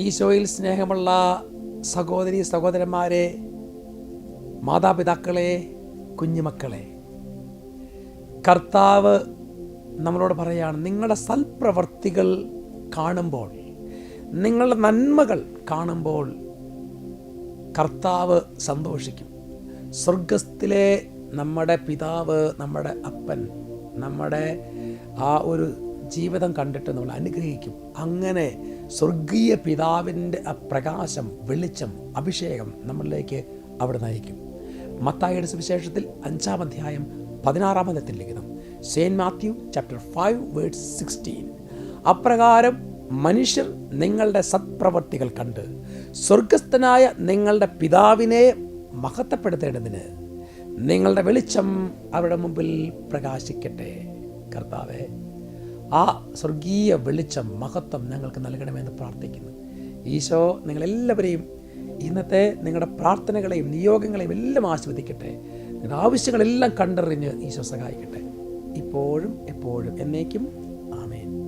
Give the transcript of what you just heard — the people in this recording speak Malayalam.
ഈശോയിൽ സ്നേഹമുള്ള സഹോദരി സഹോദരന്മാരെ മാതാപിതാക്കളെ കുഞ്ഞുമക്കളെ കർത്താവ് നമ്മളോട് പറയുകയാണ് നിങ്ങളുടെ സൽപ്രവർത്തികൾ കാണുമ്പോൾ നിങ്ങളുടെ നന്മകൾ കാണുമ്പോൾ കർത്താവ് സന്തോഷിക്കും. സ്വർഗസ്ഥിലെ നമ്മുടെ പിതാവ് നമ്മുടെ അപ്പൻ നമ്മുടെ ആ ഒരു ജീവിതം കണ്ടിട്ട് നമ്മൾ അനുഗ്രഹിക്കും. അങ്ങനെ സ്വർഗീയ പിതാവിന്റെ പ്രകാശം വെളിച്ചം അഭിഷേകം നമ്മളിലേക്ക് അവിടെ നയിക്കും. മത്തായിയുടെ സുവിശേഷത്തിൽ അഞ്ചാം അധ്യായം പതിനാറാമത്തെ ലിഖിതം saint Matthew chapter five words sixteen. അപ്രകാരം മനുഷ്യർ നിങ്ങളുടെ സത്പ്രവർത്തികൾ കണ്ട് സ്വർഗസ്ഥനായ നിങ്ങളുടെ പിതാവിനെ മഹത്വപ്പെടുത്തേണ്ടതിന് നിങ്ങളുടെ വെളിച്ചം അവരുടെ മുമ്പിൽ പ്രകാശിക്കട്ടെ. കർത്താവെ ആ സ്വർഗീയ വെളിച്ചം മഹത്വം ഞങ്ങൾക്ക് നൽകണമെന്ന് പ്രാർത്ഥിക്കുന്നു. ഈശോ നിങ്ങളെല്ലാവരെയും ഇന്നത്തെ നിങ്ങളുടെ പ്രാർത്ഥനകളെയും നിയോഗങ്ങളെയും എല്ലാം ആസ്വദിക്കട്ടെ. നിങ്ങളുടെ ആവശ്യങ്ങളെല്ലാം കണ്ടറിഞ്ഞ് ഈശോ സഹായിക്കട്ടെ. ഇപ്പോഴും എപ്പോഴും എന്നേക്കും